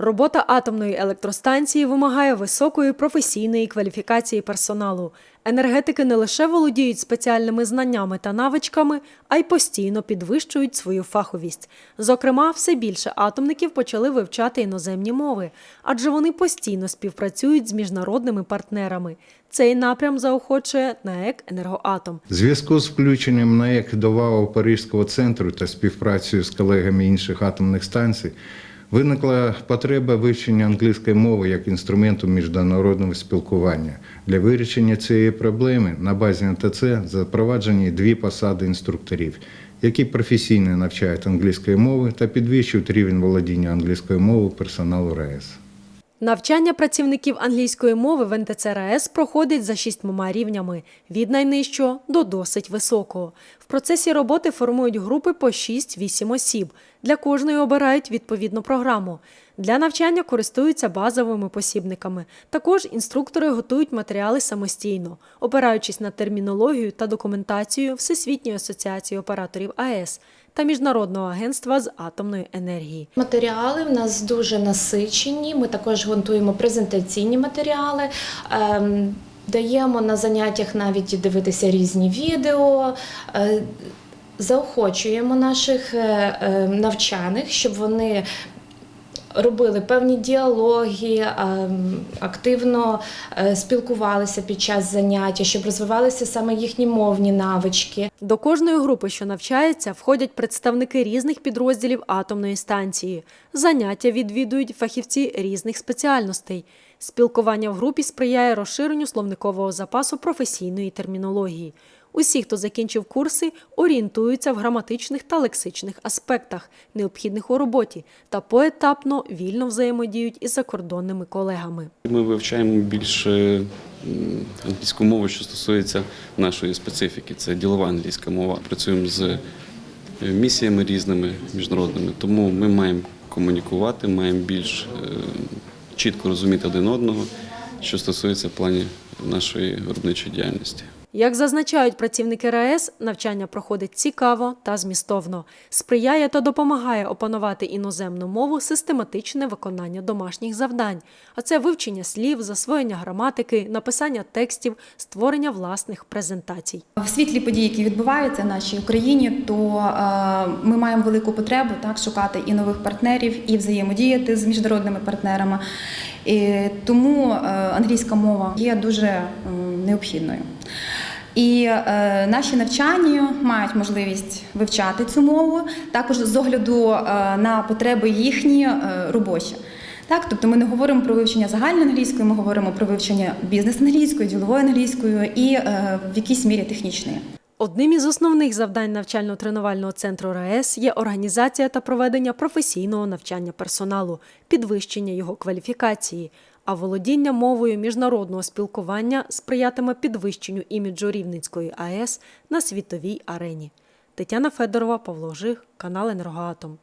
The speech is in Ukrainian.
Робота атомної електростанції вимагає високої професійної кваліфікації персоналу. Енергетики не лише володіють спеціальними знаннями та навичками, а й постійно підвищують свою фаховість. Зокрема, все більше атомників почали вивчати іноземні мови, адже вони постійно співпрацюють з міжнародними партнерами. Цей напрям заохочує НАЕК «Енергоатом». Зв'язку з включенням НАЕК до ВАО Паризького центру та співпрацею з колегами інших атомних станцій виникла потреба вивчення англійської мови як інструменту міжнародного спілкування. Для вирішення цієї проблеми на базі НТЦ запроваджені дві посади інструкторів, які професійно навчають англійської мови та підвищують рівень володіння англійською мовою персоналу РАЕС. Навчання працівників англійської мови в НТЦ РАЕС проходить за шістьма рівнями від найнижчого до досить високого. В процесі роботи формують групи по 6-8 осіб. Для кожної обирають відповідну програму. Для навчання користуються базовими посібниками. Також інструктори готують матеріали самостійно, опираючись на термінологію та документацію Всесвітньої асоціації операторів АЕС та Міжнародного агентства з атомної енергії. Матеріали в нас дуже насичені. Ми також готуємо презентаційні матеріали. ем, Даємо на заняттях навіть дивитися різні відео. Е, Заохочуємо наших е, е, навчаних, щоб вони робили певні діалоги, ем, активно е, спілкувалися під час заняття, щоб розвивалися саме їхні мовні навички. До кожної групи, що навчається, входять представники різних підрозділів атомної станції. Заняття відвідують фахівці різних спеціальностей. Спілкування в групі сприяє розширенню словникового запасу професійної термінології. Усі, хто закінчив курси, орієнтуються в граматичних та лексичних аспектах, необхідних у роботі, та поетапно вільно взаємодіють із закордонними колегами. Ми вивчаємо більше англійську мову, що стосується нашої специфіки. Це ділова англійська мова. Працюємо з е, місіями різними міжнародними, тому ми маємо комунікувати, маємо більш е, чітко розуміти один одного, що стосується плані нашої виробничої діяльності. Як зазначають працівники РаЕС, навчання проходить цікаво та змістовно, сприяє та допомагає опанувати іноземну мову систематичне виконання домашніх завдань, а це вивчення слів, засвоєння граматики, написання текстів, створення власних презентацій. В світлі подій, які відбуваються в нашій Україні, то е, ми маємо велику потребу так шукати і нових партнерів, і взаємодіяти з міжнародними партнерами. І тому е, англійська мова є дуже необхідною. І е, наші навчання мають можливість вивчати цю мову, також з огляду е, на потреби їхні е, робочі. Так, тобто ми не говоримо про вивчення загальної англійської, ми говоримо про вивчення бізнес-англійської, ділової англійської і е, в якійсь мірі технічної. Одним із основних завдань навчально-тренувального центру РаЕС є організація та проведення професійного навчання персоналу, підвищення його кваліфікації. А володіння мовою міжнародного спілкування сприятиме підвищенню іміджу Рівненської АЕС на світовій арені. Тетяна Федорова, Павло Жих, канал Енергоатом.